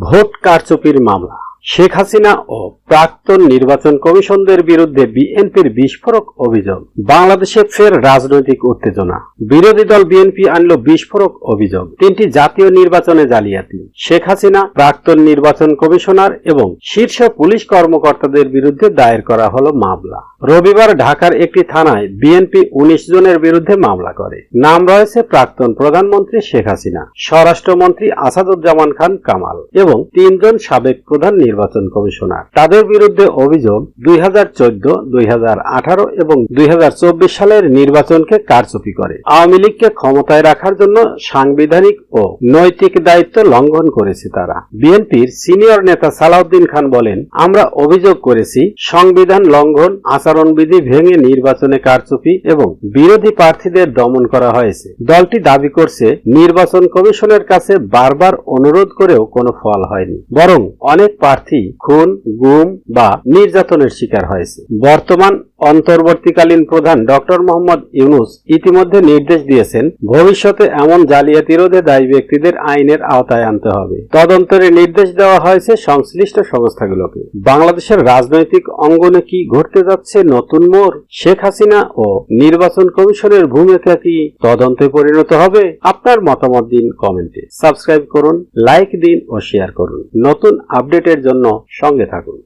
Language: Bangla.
ভোট কারচুপির মামলা। শেখ হাসিনা ও প্রাক্তন নির্বাচন কমিশনদের বিরুদ্ধে বিএনপির বিস্ফোরক অভিযোগ। বাংলাদেশে ফের রাজনৈতিক উত্তেজনা। বিরোধী দল বিএনপি আনল বিস্ফোরক অভিযোগ। তিনটি জাতীয় নির্বাচনে জালিয়াতি। শেখ হাসিনা, প্রাক্তন নির্বাচন কমিশনার এবং শীর্ষ পুলিশ কর্মকর্তাদের বিরুদ্ধে দায়ের করা হলো মামলা। রবিবার ঢাকার একটি থানায় বিএনপি উনিশ জনের বিরুদ্ধে মামলা করে। নাম রয়েছে প্রাক্তন প্রধানমন্ত্রী শেখ হাসিনা, স্বরাষ্ট্রমন্ত্রী আসাদুজ্জামান খান কামাল এবং তিনজন সাবেক প্রধান নির্বাচন কমিশনার। তাদের বিরুদ্ধে অভিযোগ দুই হাজার চোদ্দ, দুই হাজার আঠারো এবং দুই হাজার চব্বিশ সালের নির্বাচনকে কারচুপি করে। আওয়ামী লীগকে ক্ষমতায় রাখার জন্য সাংবিধানিক ও নৈতিক দায়িত্ব লঙ্ঘন করেছে তারা। বিএনপির সিনিয়র নেতা সালাউদ্দিন খান বলেন, আমরা অভিযোগ করেছি, সংবিধান লঙ্ঘন, আচরণবিধি ভেঙে নির্বাচনে কারচুপি এবং বিরোধী প্রার্থীদের দমন করা হয়েছে। দলটি দাবি করছে, নির্বাচন কমিশনের কাছে বারবার অনুরোধ করেও কোনো ফল হয়নি। বরং অনেক প্রার্থী খুন গুম বা নির্যাতনের শিকার হয়েছে। বর্তমান অন্তর্বর্তীকালীন প্রধান ডক্টর মোহাম্মদ ইউনুস ইতিমধ্যে নির্দেশ দিয়েছেন, ভবিষ্যতে এমন জালিয়াতি রোধে দায়ী ব্যক্তিদের আইনের আওতায় আনতে হবে। তদন্তের নির্দেশ দেওয়া হয়েছে সংশ্লিষ্ট সংস্থাগুলোকে। বাংলাদেশের রাজনৈতিক অঙ্গনে কি ঘটতে যাচ্ছে নতুন মোড়? শেখ হাসিনা ও নির্বাচন কমিশনের ভূমিকা কি তদন্তে পরিণত হবে? আপনার মতামত দিন কমেন্টে। সাবস্ক্রাইব করুন, লাইক দিন ও শেয়ার করুন। নতুন আপডেটের জন্য সঙ্গে থাকুন।